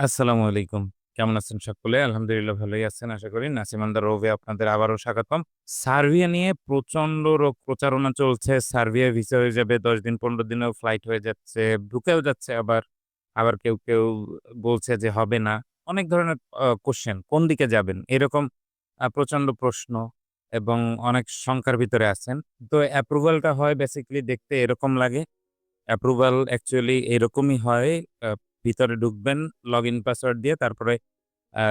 আসসালামু আলাইকুম। কেমন আছেন সকলে? আলহামদুলিল্লাহ ভালোই আছেন আশা করি। নাসিমান্দার রোভে আপনাদের আবারও স্বাগতম। সার্বিয়া নিয়ে প্রচণ্ড রোগ প্রচারণা চলছে। সার্বিয়া ভিসা হয়ে যাবে ১০ দিন ১৫ দিনেও ফ্লাইট হয়ে যাচ্ছে। ঢুকেও যাচ্ছে আবার। আবার কেউ, কেউ বলছে যে হবে না। অনেক ধরনের আ কোয়েশ্চেন কোন দিকে যাবেন? এরকম প্রচণ্ড প্রশ্ন এবং অনেক শঙ্কার ভিতরে আছেন। তো অ্যাপ্রুভালটা হয় বেসিক্যালি দেখতে এরকম লাগে। অ্যাপ্রুভাল অ্যাকচুয়ালি এরকমই হয়। ভিতরে ঢুকবেন লগ ইন পাসওয়ার্ড দিয়ে তারপরে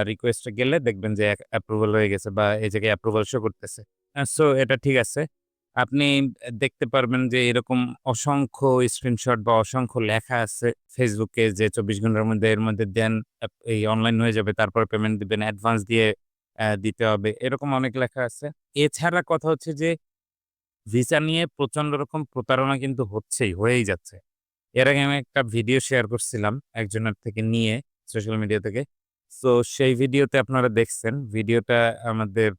রিকোয়েস্ট গেলে দেখবেন যে অ্যাপ্রুভাল হয়ে গেছে বা এই জায়গায় অ্যাপ্রুভাল শো করতেছে। সো এটা ঠিক আছে। আপনি দেখতে পারবেন যে এরকম অসংখ্য স্ক্রিনশট বা অসংখ্য লেখা আছে ফেসবুকে যে ২৪ ঘণ্টার মধ্যে এর মধ্যে দেন এই অনলাইন হয়ে যাবে। তারপরে পেমেন্ট দিবেন, অ্যাডভান্স দিয়ে দিতে হবে। এরকম অনেক লেখা আছে। এছাড়া কথা হচ্ছে যে ভিসা নিয়ে প্রচণ্ড রকম প্রতারণা কিন্তু হচ্ছেই, হয়েই যাচ্ছে। এর আগে আমি একটা ভিডিও শেয়ার করছিলাম একজনের থেকে নিয়ে সোশ্যাল মিডিয়া থেকে। সো সেই ভিডিওতে আপনারা দেখছেন। ভিডিওটা আমাদের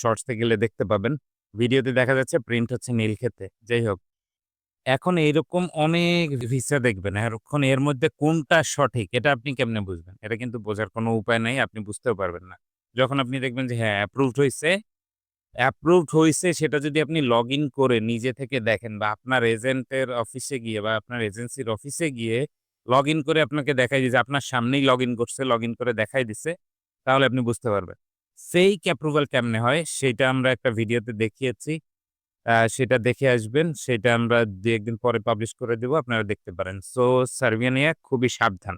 শর্টস গেলে দেখতে পাবেন। ভিডিওতে দেখা যাচ্ছে প্রিন্ট হচ্ছে নীলক্ষেতে। যাই হোক। এখন এইরকম অনেক ভিসা দেখবেন। এখন এর মধ্যে কোনটা সঠিক এটা আপনি কেমনে বুঝবেন? এটা কিন্তু বোঝার কোনো উপায় নাই। আপনি বুঝতেও পারবেন না। যখন আপনি দেখবেন যে হ্যাঁ, অ্যাপ্রুভড হইছে অ্যাপ্রুভড হয়েছে সেটা যদি আপনি লগইন করে নিজে থেকে দেখেন বা আপনার এজেন্টের অফিসে গিয়ে বা আপনার এজেন্সির অফিসে গিয়ে লগইন করে আপনাকে দেখায় যে আপনার সামনেই লগ ইন করছে, লগইন করে দেখাই দিছে, তাহলে আপনি বুঝতে পারবেন। ফেক অ্যাপ্রুভাল কেমনে হয় সেটা আমরা একটা ভিডিওতে দেখিয়েছি। সেটা দেখে আসবেন। সেটা আমরা ২-১ পরে পাবলিশ করে দিব। আপনারা দেখতে পারেন। সো সার্বিয়া নিয়ে খুবই সাবধান।